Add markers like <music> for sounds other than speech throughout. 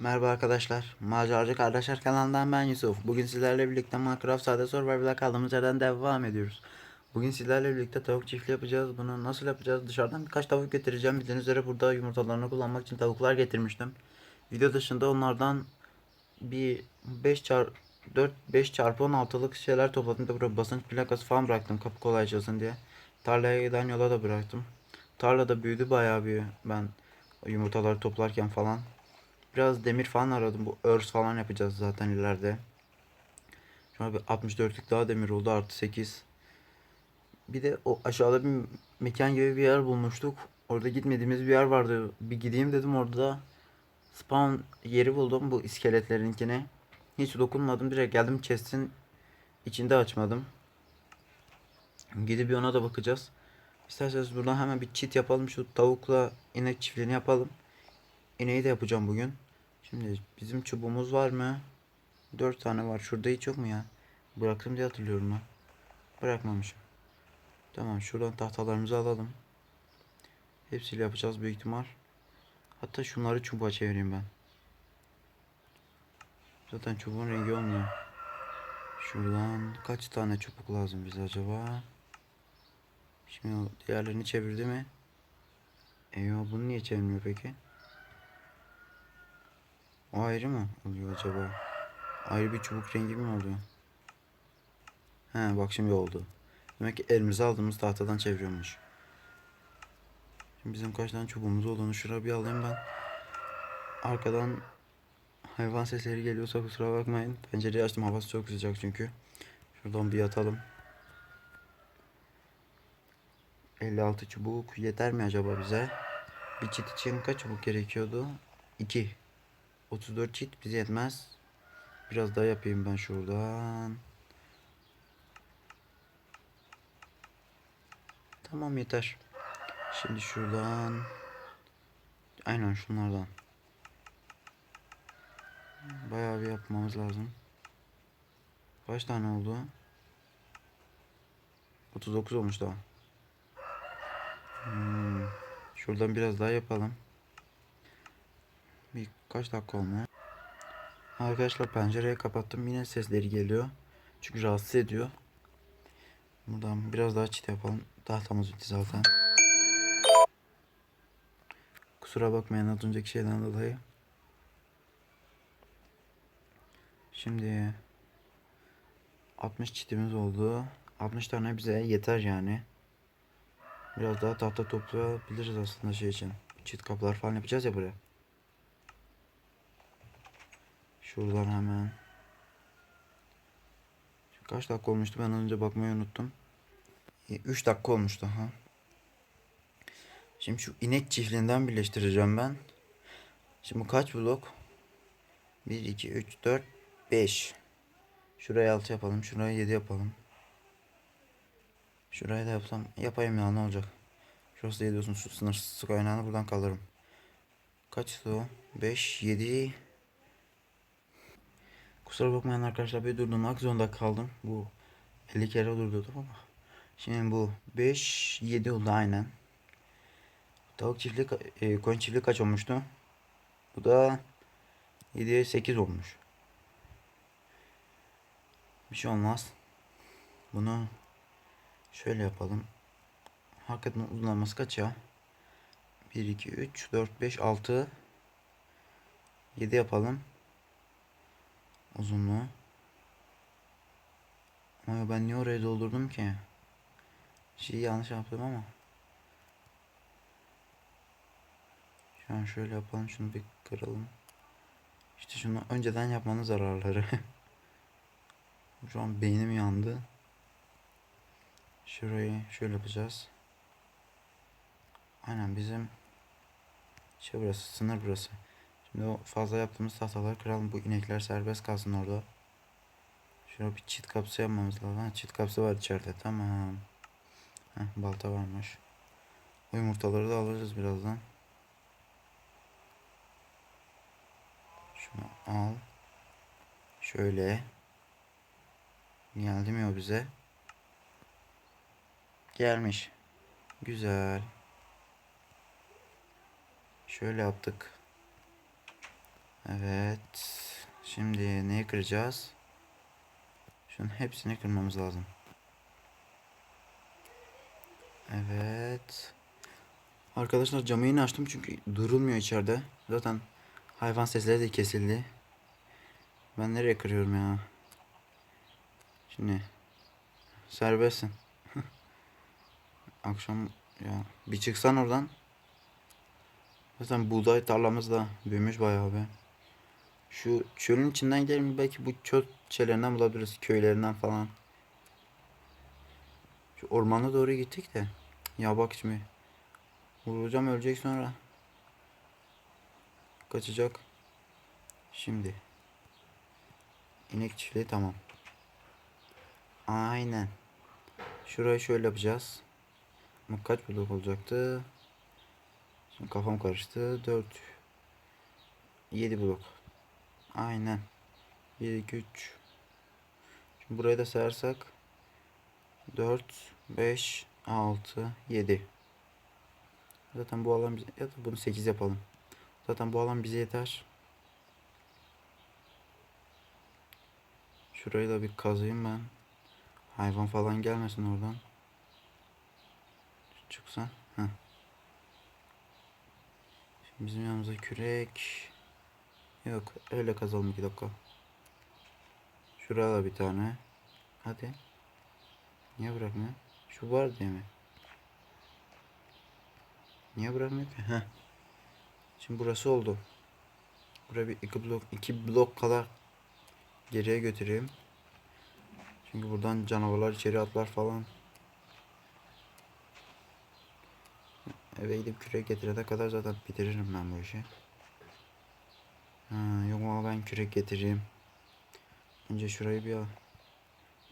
Merhaba arkadaşlar. Maceracı Kardeşler kanalından ben Yusuf. Bugün sizlerle birlikte Minecraft Sade Survival'a kaldığımız yerden devam ediyoruz. Bugün sizlerle birlikte tavuk çiftliği yapacağız. Bunu nasıl yapacağız? Dışarıdan birkaç tavuk getireceğim. Bildiğiniz üzere burada yumurtalarını kullanmak için tavuklar getirmiştim. Video dışında onlardan bir 5 çar 4 5 çarpı 16'lık şeyler topladım da buraya basınç plakası falan bıraktım kapı kolay diye. Tarlaya giden yola da bıraktım. Tarlada büyüdü bayağı bir ben yumurtaları toplarken falan. Biraz demir falan aradım. Bu örs falan yapacağız zaten ileride. Şu an bir 64'lük daha demir oldu artı 8. Bir de o aşağıda bir mekan gibi bir yer bulmuştuk. Orada gitmediğimiz bir yer vardı. Bir gideyim dedim orada spawn yeri buldum bu iskeletlerinkine. Hiç dokunmadım direkt geldim chest'in içinde açmadım. Gidip ona da bakacağız. İsterseniz buradan hemen bir çit yapalım. Şu tavukla inek çiftliğini yapalım. İneği de yapacağım bugün. Şimdi bizim çubuğumuz var mı? 4 tane var. Şurada hiç yok mu ya? Bıraktım diye hatırlıyorum ben. Bırakmamışım. Tamam şuradan tahtalarımızı alalım. Hepsiyle yapacağız büyük ihtimal. Hatta şunları çubuğa çevireyim ben. Zaten çubuğun rengi olmuyor. Şuradan kaç tane çubuk lazım bize acaba? Şimdi diğerlerini çevirdi mi? Eyvah bunu niye çevirmiyor peki? O ayrı mı oluyor acaba? Ayrı bir çubuk rengi mi oluyor? He bak şimdi oldu. Demek ki elimize aldığımız tahtadan çeviriyormuş. Şimdi bizim kaç tane çubuğumuz olduğunu şuraya bir alayım ben. Arkadan hayvan sesleri geliyorsa kusura bakmayın. Pencereyi açtım havası çok sıcak çünkü. Şuradan bir yatalım. 56 çubuk yeter mi acaba bize? Bir çit için kaç çubuk gerekiyordu? 2. 34 çit bize yetmez. Biraz daha yapayım ben şuradan. Tamam yeter. Şimdi şuradan. Aynen şunlardan. Bayağı bir yapmamız lazım. Kaç tane oldu? 39 olmuş daha. Hmm. Şuradan biraz daha yapalım. Kaç dakika olmuş? Arkadaşlar pencereyi kapattım. Yine sesleri geliyor. Çünkü rahatsız ediyor. Buradan biraz daha çit yapalım. Tahtamız bitti zaten. Kusura bakmayın az önceki şeyden dolayı. Şimdi 60 çitimiz oldu. 60 tane bize yeter yani. Biraz daha tahta toplayabiliriz aslında şey için. Çit kapılar falan yapacağız ya buraya. Şuradan hemen. Kaç dakika olmuştu ben önce bakmayı unuttum. 3 dakika olmuştu ha. Şimdi şu inek çiftliğinden birleştireceğim ben. Şimdi kaç blok? 1, 2, 3, 4, 5. Şuraya 6 yapalım. Şuraya 7 yapalım. Şurayı da yapsam yapayım ya ne olacak. Şurası da 7 olsun. Şu sınırsız kaynağını buradan kaldırırım. Kaç su? 5, 7. Kusura bakmayın arkadaşlar bir durdurmak zorunda kaldım. Bu 50 kere durdurdum ama. Şimdi bu 5, 7 oldu aynen. Tavuk çiftliği, ka- e, koyun çiftliği kaç olmuştu? Bu da 7'ye 8 olmuş. Bir şey olmaz. Bunu şöyle yapalım. Hakikaten uzunlaması kaç ya? 1, 2, 3, 4, 5, 6, 7 yapalım. Uzunluğu. Ama ben niye oraya doldurdum ki? Şeyi yanlış yaptım ama. Şu an şöyle yapalım. Şunu bir kıralım. İşte şunu önceden yapmanın zararları. <laughs> Şu an beynim yandı. Şurayı şöyle yapacağız. Aynen bizim şey burası sınır burası. Şimdi o fazla yaptığımız tahtaları kıralım. Bu inekler serbest kalsın orada. Şuraya bir çit kapısı yapmamız lazım. Ha, çit kapısı var içeride. Tamam. Heh, balta varmış. O yumurtaları da alırız birazdan. Şunu al. Şöyle. Geldi mi o bize? Gelmiş. Güzel. Şöyle yaptık. Evet. Şimdi neyi kıracağız? Şunun hepsini kırmamız lazım. Evet. Arkadaşlar camı yine açtım çünkü durulmuyor içeride. Zaten hayvan sesleri de kesildi. Ben nereye kırıyorum ya? Şimdi serbestsin. <laughs> Akşam ya bir çıksan oradan. Zaten buğday tarlamız da büyümüş bayağı be. Şu çölün içinden gidelim belki bu çöl şeylerinden bulabiliriz köylerinden falan. Şu ormana doğru gittik de. Ya bak şimdi. Vuracağım ölecek sonra. Kaçacak. Şimdi. İnek çiftliği tamam. Aynen. Şurayı şöyle yapacağız. Ama kaç blok olacaktı? Şimdi kafam karıştı. 4 7 blok. Aynen. 1 2 3 Şimdi burayı da sayarsak 4 5 6 7 Zaten bu alan bize ya da bunu 8 yapalım. Zaten bu alan bize yeter. Şurayı da bir kazayım ben. Hayvan falan gelmesin oradan. Çıksan. Heh. Şimdi bizim yanımıza kürek. Yok öyle kazalım iki dakika. Şuraya da bir tane. Hadi. Niye bırakmıyor? Şu var diye mi? Niye bırakmıyor ki? Heh. Şimdi burası oldu. Buraya bir iki blok iki blok kadar geriye götüreyim. Çünkü buradan canavarlar içeri atlar falan. Eve gidip kürek getirene kadar zaten bitiririm ben bu işi. Ha, yok ama ben kürek getireyim. Önce şurayı bir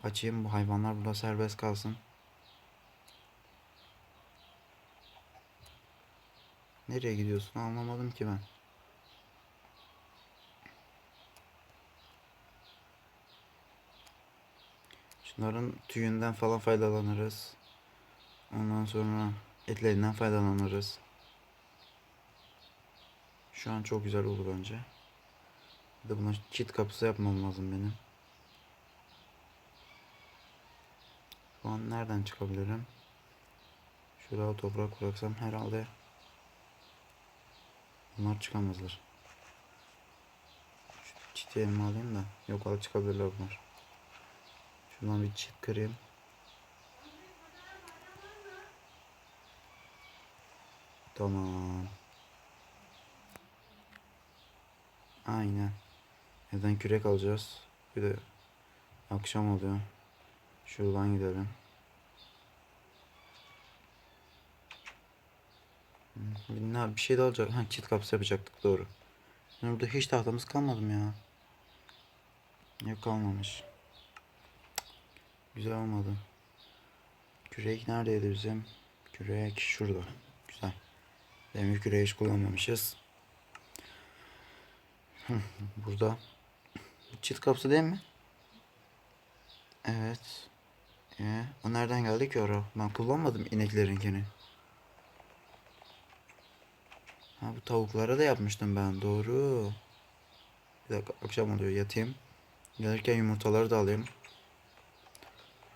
açayım. Bu hayvanlar burada serbest kalsın. Nereye gidiyorsun anlamadım ki ben. Şunların tüyünden falan faydalanırız. Ondan sonra etlerinden faydalanırız. Şu an çok güzel oldu bence. Bir de buna çit kapısı yapmam lazım benim. Şu an nereden çıkabilirim? Şuraya toprak bıraksam herhalde bunlar çıkamazlar. Şu çiti elime alayım da yok al çıkabilirler bunlar. Şuradan bir çit kırayım. Tamam. Aynen. Evden kürek alacağız. Bir de akşam oluyor. Şuradan gidelim. Bir, bir şey de alacak. Ha çit kapısı yapacaktık doğru. Yani burada hiç tahtamız kalmadı mı ya? Yok kalmamış. Güzel olmadı. Kürek neredeydi bizim? Kürek şurada. Güzel. Demir küreği hiç kullanmamışız. Burada. Çift kapısı değil mi? Evet. Ee, o nereden geldi ki oraya? Ben kullanmadım ineklerinkini. Ha bu tavuklara da yapmıştım ben. Doğru. Bir dakika akşam oluyor yatayım. Gelirken yumurtaları da alayım.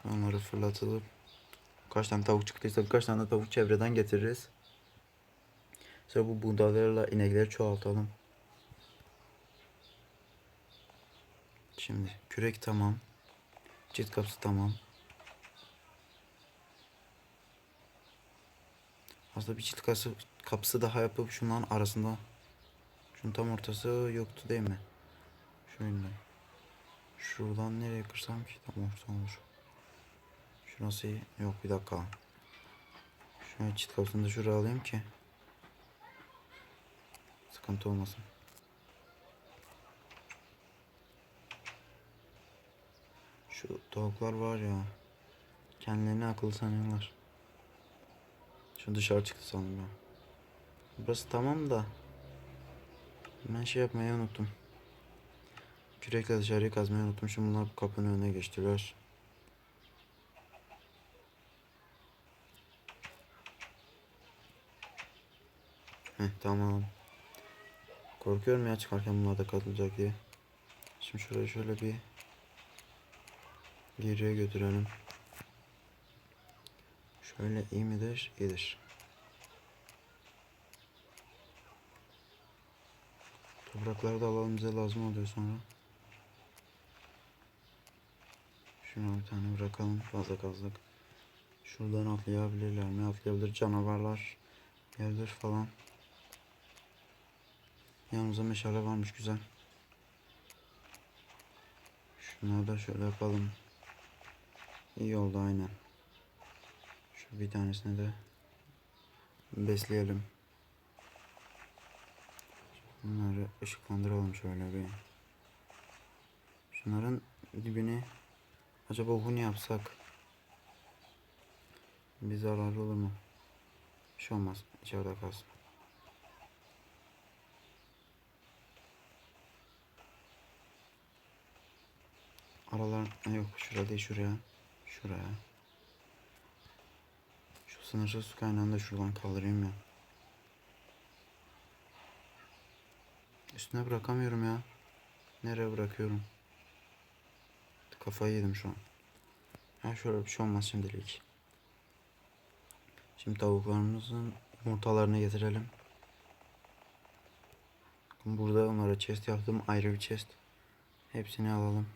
Onları fırlatalım. Kaç tane tavuk çıktıysa kaç tane tavuk çevreden getiririz. Sonra bu buğdaylarla inekleri çoğaltalım. Şimdi kürek tamam. Çift kapısı tamam. Aslında bir çift kapısı, kapısı daha yapıp şunların arasında şunun tam ortası yoktu değil mi? Şöyle. Şuradan nereye kırsam ki tam orta olur. Şurası iyi. Yok bir dakika. Şöyle çift kapısını da şuraya alayım ki. Sıkıntı olmasın. Şu tavuklar var ya. Kendilerini akıllı sanıyorlar. Şu dışarı çıktı sandım ben. Burası tamam da. Ben şey yapmayı unuttum. Kürekle dışarıyı kazmayı unuttum. Şimdi bunlar kapının önüne geçtiler. Heh, tamam. Korkuyorum ya çıkarken bunlar da katılacak diye. Şimdi şurayı şöyle bir geriye götürelim. Şöyle iyi midir? İyidir. Toprakları da alalım bize lazım oluyor sonra. Şuna bir tane bırakalım fazla kazdık. Şuradan atlayabilirler mi? Atlayabilir canavarlar. Gelir falan. Yanımıza meşale varmış güzel. Şunları da şöyle yapalım. İyi oldu aynen. Şu bir tanesini de besleyelim. Bunları ışıklandıralım şöyle bir. Şunların dibini acaba huni yapsak bir zararı olur mu? Bir şey olmaz. İçeride kalsın. Aralar yok şurada değil şuraya. Şuraya. Şu sınırsız su kaynağını da şuradan kaldırayım ya. Üstüne bırakamıyorum ya. Nereye bırakıyorum? Kafayı yedim şu an. Ha şöyle bir şey olmaz şimdilik. Şimdi tavuklarımızın yumurtalarını getirelim. Burada onlara chest yaptım. Ayrı bir chest. Hepsini alalım.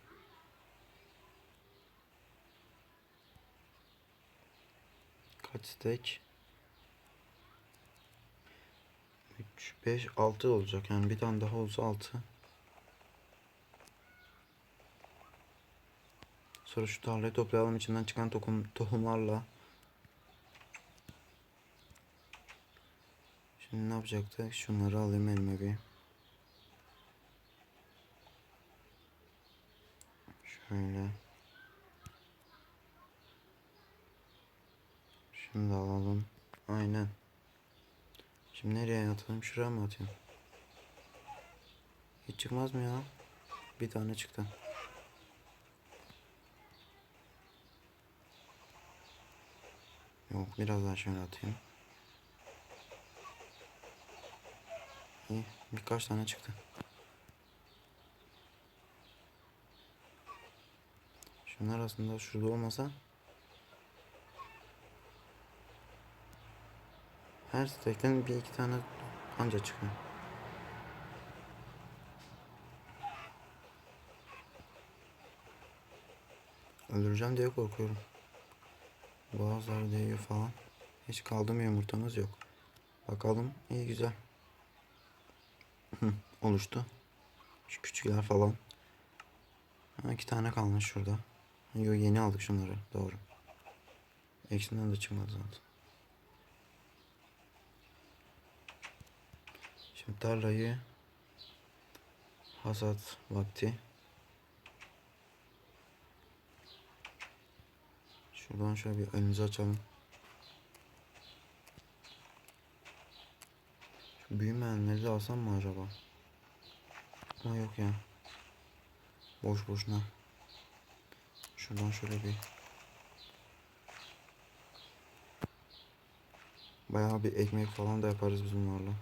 Kaç stek? 3, 5, 6 olacak. Yani bir tane daha olsa 6. Sonra şu tarlayı toplayalım. içinden çıkan tohum, tohumlarla. Şimdi ne yapacaktık? Şunları alayım elime bir. Şöyle. Şimdi alalım. Aynen. Şimdi nereye atayım? Şuraya mı atayım? Hiç çıkmaz mı ya? Bir tane çıktı. Yok biraz daha şöyle atayım. İyi birkaç tane çıktı. Şunlar aslında şurada olmasa her stekten bir iki tane anca çıkıyor. Öldüreceğim diye korkuyorum. Boğazlar değiyor falan. Hiç kaldı mı yumurtamız yok. Bakalım iyi güzel. Oluştu. Şu küçükler falan. Ha, iki tane kalmış şurada. Yo yeni aldık şunları. Doğru. Eksinden de çıkmadı zaten. Şimdi tarlayı hasat vakti. Şuradan şöyle bir önümüzü açalım. Şu büyümeyenleri de alsam mı acaba? Ama yok ya. Boş boşuna. Şuradan şöyle bir Bayağı bir ekmek falan da yaparız biz bunlarla.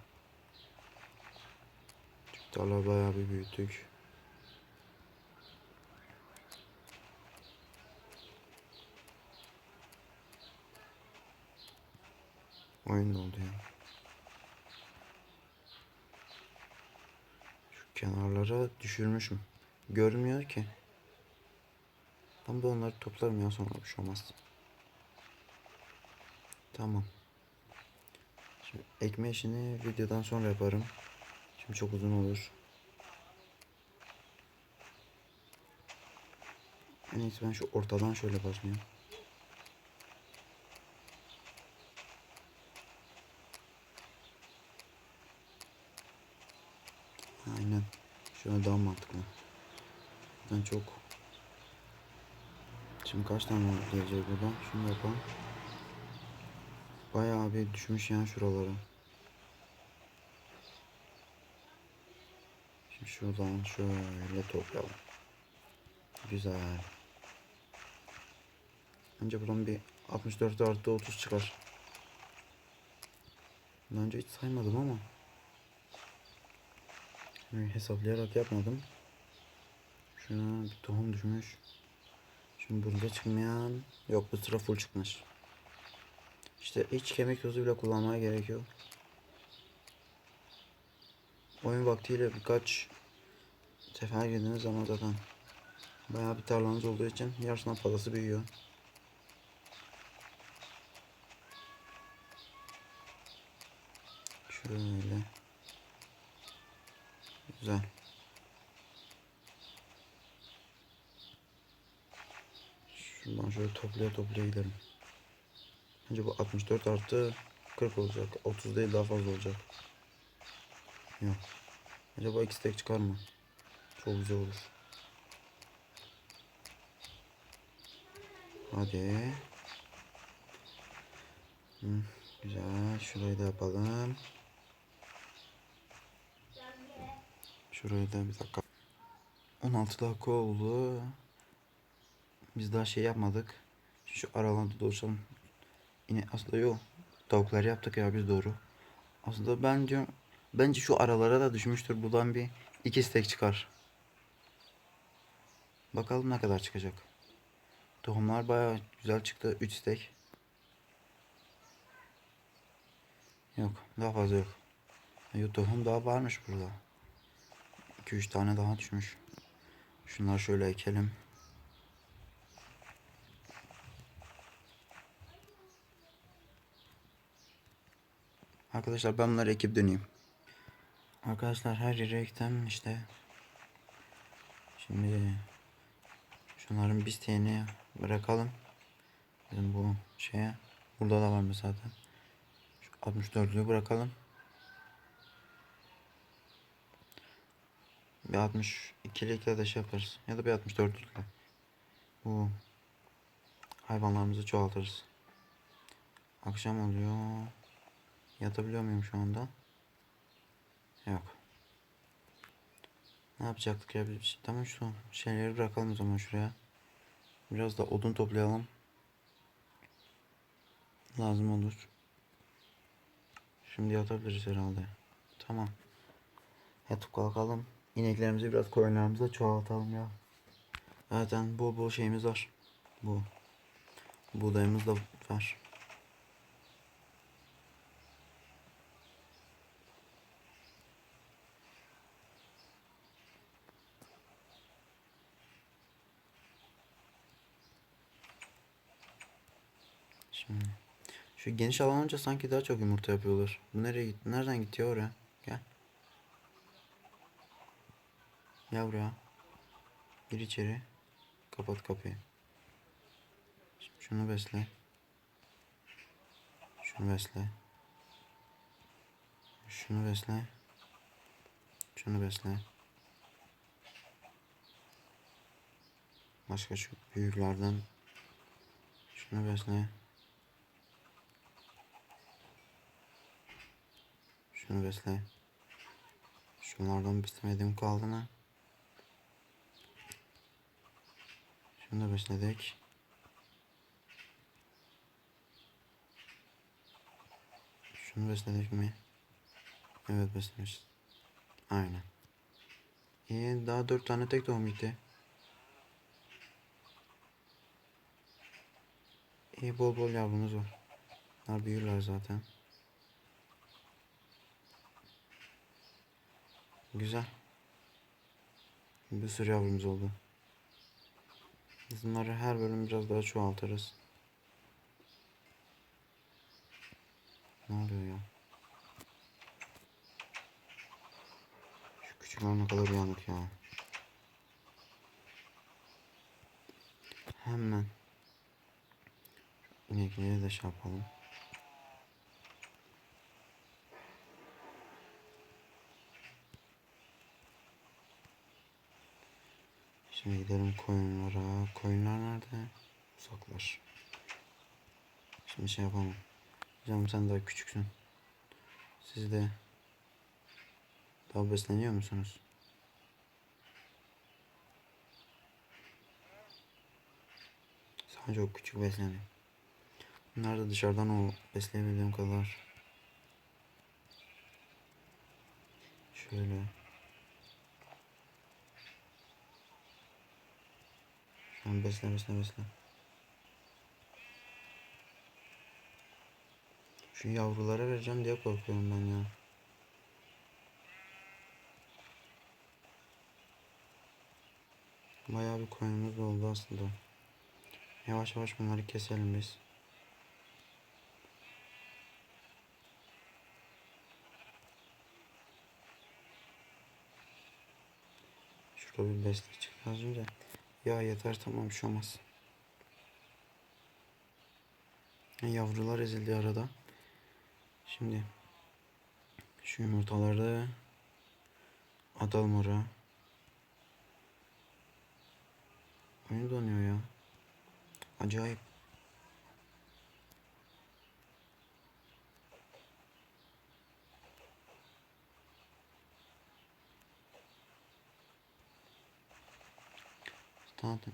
Tarla bayağı bir büyüttük. Oyun oldu ya. Şu kenarlara düşürmüşüm. Görmüyor ki. Ben bu onları toplarım ya sonra bir şey olmaz. Tamam. Şimdi ekme işini videodan sonra yaparım. Şimdi çok uzun olur. İyisi ben şu ortadan şöyle başlayayım. Aynen. Şöyle daha mantıklı. Ben çok Şimdi kaç tane gelecek burada? Şunu yapalım. Bayağı bir düşmüş yani şuraları. Şuradan şöyle toplayalım. Güzel. Önce buradan bir 64 artı 30 çıkar. Daha önce hiç saymadım ama. Şimdi hesaplayarak yapmadım. Şuna bir tohum düşmüş. Şimdi burada çıkmayan yok bu sıra full çıkmış. İşte hiç kemik tozu bile kullanmaya gerek yok. Oyun vaktiyle birkaç sefer girdiğiniz zaman zaten bayağı bir tarlanız olduğu için yarısından fazlası büyüyor. Şöyle. Güzel. Şuradan şöyle toplaya toplaya gidelim. Bence bu 64 artı 40 olacak. 30 değil daha fazla olacak. Yok. Acaba iki tek çıkar mı? Çok güzel olur. Hadi. Hı, güzel. Şurayı da yapalım. Şurayı da bir dakika. 16 dakika oldu. Biz daha şey yapmadık. Şu aralarda dolaşalım. Yine aslında yok. Tavuklar yaptık ya biz doğru. Aslında bence bence şu aralara da düşmüştür. Buradan bir iki stek çıkar. Bakalım ne kadar çıkacak. Tohumlar bayağı güzel çıktı. 3 stek. Yok daha fazla yok. Yok tohum daha varmış burada. 2-3 tane daha düşmüş. Şunları şöyle ekelim. Arkadaşlar ben bunları ekip döneyim. Arkadaşlar her yere ektim işte. Şimdi şunların bisteğini bırakalım. Bizim bu şeye. Burada da var zaten. Şu 64'lüğü bırakalım. Bir 62'likle de şey yaparız. Ya da bir 64'lükle. Bu hayvanlarımızı çoğaltırız. Akşam oluyor. Yatabiliyor muyum şu anda? Yok. Ne yapacaktık ya? Bir- Tamam şu şeyleri bırakalım o zaman şuraya. Biraz da odun toplayalım. Lazım olur. Şimdi yatabiliriz herhalde. Tamam. Yatıp kalkalım. İneklerimizi biraz koyunlarımızı çoğaltalım ya. Zaten bol bol şeyimiz var. Bu. Buğdayımız da var. Şimdi şu geniş alan olunca sanki daha çok yumurta yapıyorlar. Bu nereye gitti? Nereden gitti ya oraya? Gel. Gel buraya. Gir içeri. Kapat kapıyı. Şimdi şunu besle. Şunu besle. Şunu besle. Şunu besle. Başka şu büyüklerden şunu besle. Şunu besle. Şunlardan beslemediğim kaldı mı? Şunu da besledik. Şunu besledik mi? Evet beslemişiz. Aynen. İyi daha dört tane tek doğum gitti. İyi bol bol yavrumuz var. Bunlar büyürler zaten. Güzel. Bir sürü yavrumuz oldu. Bunları her bölüm biraz daha çoğaltırız. Ne oluyor ya? Şu küçükler ne kadar uyanık ya. Hemen. İnekleri de şey. Şimdi gidelim koyunlara. Koyunlar nerede? Uzaklar. Şimdi şey yapalım. Canım sen daha küçüksün. Siz de daha besleniyor musunuz? Sadece o küçük besleniyor. Bunlar da dışarıdan o besleyebildiğim kadar. Şöyle. Tamam besle besle besle. Şu yavrulara vereceğim diye korkuyorum ben ya. Bayağı bir koyunumuz oldu aslında. Yavaş yavaş bunları keselim biz. Şurada bir besle çıktı az önce. Ya yeter tamam bir şey olmaz. Yavrular ezildi arada. Şimdi şu yumurtaları atalım oraya. Oyun donuyor ya. Acayip. Zaten,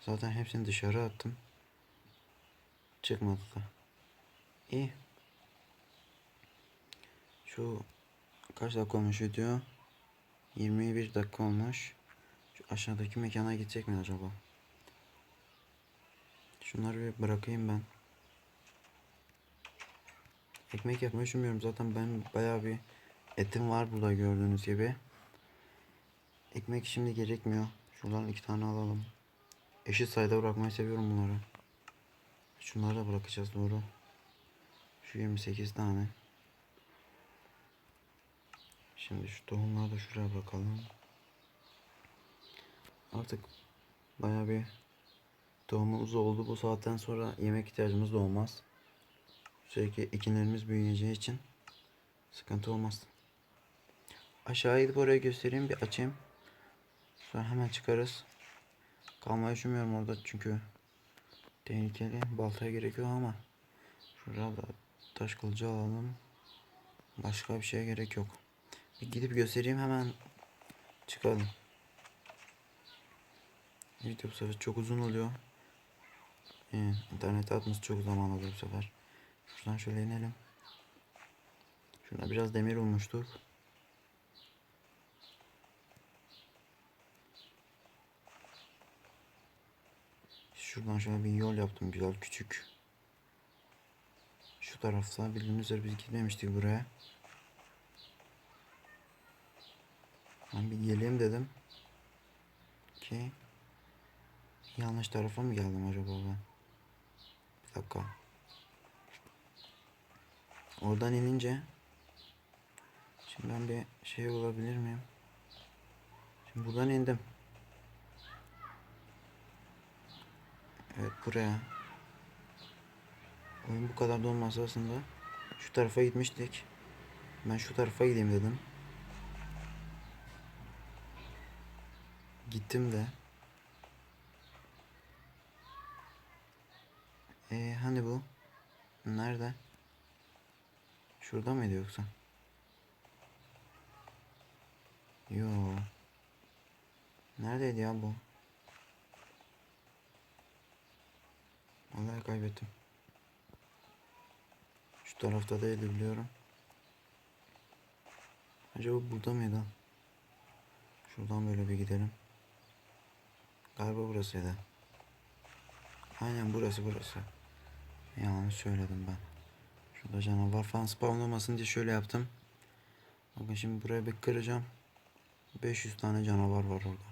zaten hepsini dışarı attım. Çıkmadı da. İyi. Şu kaç dakika olmuş video? 21 dakika olmuş. Şu aşağıdaki mekana gidecek mi acaba? Şunları bir bırakayım ben. Ekmek yapmayı düşünmüyorum. Zaten ben bayağı bir etim var burada gördüğünüz gibi. Ekmek şimdi gerekmiyor. Şuradan iki tane alalım. Eşit sayıda bırakmayı seviyorum bunları. Şunları da bırakacağız doğru. Şu 28 tane. Şimdi şu tohumları da şuraya bırakalım. Artık bayağı bir tohumumuz oldu. Bu saatten sonra yemek ihtiyacımız da olmaz. Sürekli ekinlerimiz büyüyeceği için sıkıntı olmaz. Aşağı gidip oraya göstereyim bir açayım. Sonra hemen çıkarız. Kalmayı düşünmüyorum orada çünkü tehlikeli. Baltaya gerekiyor ama şurada da taş kılıcı alalım. Başka bir şeye gerek yok. Bir gidip göstereyim hemen çıkalım. Video bu sefer çok uzun oluyor. Ee, internete atması çok zaman alıyor bu sefer. Şuradan şöyle inelim. Şurada biraz demir bulmuştuk. Şuradan şöyle bir yol yaptım güzel küçük. Şu tarafta bildiğiniz üzere biz gitmemiştik buraya. Ben bir geleyim dedim. Ki yanlış tarafa mı geldim acaba ben? Bir dakika. Oradan inince Şimdi ben bir şey olabilir miyim? Şimdi buradan indim. Evet buraya. Oyun bu kadar da aslında şu tarafa gitmiştik. Ben şu tarafa gideyim dedim. Gittim de. Ee, hani bu? Nerede? Şurada mıydı yoksa? Yo. Neredeydi ya bu? Vallahi kaybettim. Şu tarafta değildi biliyorum. Acaba burada mıydı? Şuradan böyle bir gidelim. Galiba burasıydı. Aynen burası burası. Yanlış söyledim ben. Şurada canavar falan spawnlamasın diye şöyle yaptım. Bakın şimdi buraya bir kıracağım. 500 tane canavar var orada.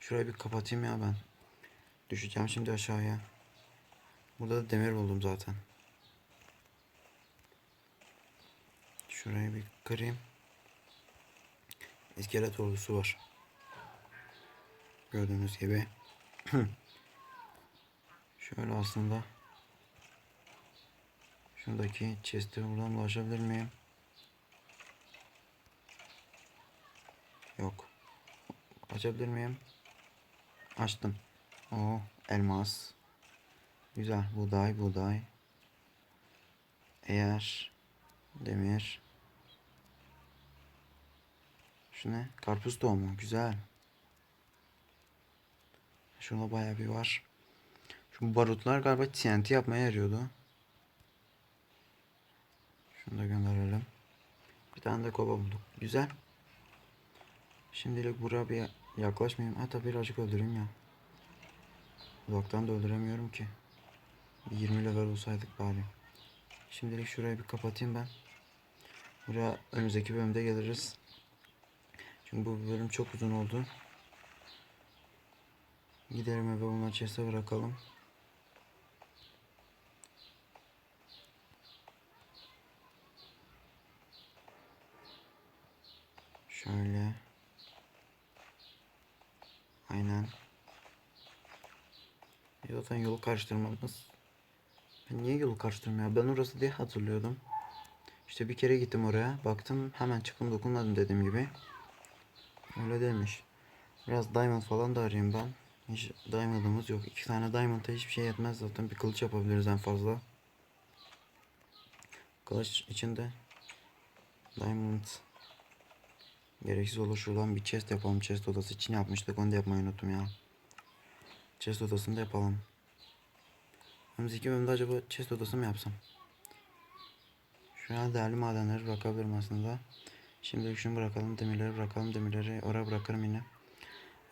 Şurayı bir kapatayım ya ben. Düşeceğim şimdi aşağıya. Burada da demir buldum zaten. Şurayı bir kırayım. İskelet ordusu var. Gördüğünüz gibi. <clears throat> Şöyle aslında. Şuradaki chest'e buradan ulaşabilir miyim? Yok. Açabilir miyim? Açtım. O elmas. Güzel. Buğday, buğday. Eğer demir. Şu ne? Karpuz tohumu. Güzel. Şurada bayağı bir var. Şu barutlar galiba TNT yapmaya yarıyordu. Şunu da gönderelim. Bir tane de kova bulduk. Güzel. Şimdilik buraya bir yaklaşmayayım. Hatta birazcık öldüreyim ya. Uzaktan da öldüremiyorum ki. Bir 20 level olsaydık bari. Şimdilik şurayı bir kapatayım ben. Buraya önümüzdeki bölümde geliriz. Çünkü bu bölüm çok uzun oldu. Gidelim eve bunları chest'e bırakalım. Şöyle. Aynen. Zaten yolu karıştırmamız. Niye yolu karıştırmıyor? Ben orası diye hatırlıyordum. İşte bir kere gittim oraya. Baktım hemen çıktım dokunmadım dediğim gibi. Öyle demiş. Biraz diamond falan da arayayım ben. Hiç diamond'ımız yok. İki tane diamond'a hiçbir şey yetmez zaten. Bir kılıç yapabiliriz en fazla. Kılıç içinde diamond gereksiz olur. Şuradan bir chest yapalım. Chest odası için yapmıştık. Onu da yapmayı unuttum ya. Chest odasını da yapalım. Önümüzdeki bölümde acaba chest odası mı yapsam? Şu an değerli madenleri bırakabilirim aslında. Şimdi şunu bırakalım. Demirleri bırakalım. Demirleri oraya bırakırım yine.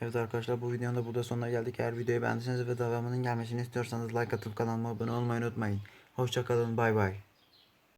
Evet arkadaşlar bu videonun da burada sonuna geldik. Eğer videoyu beğendiyseniz ve devamının gelmesini istiyorsanız like atıp kanalıma abone olmayı unutmayın. Hoşçakalın. Bay bay.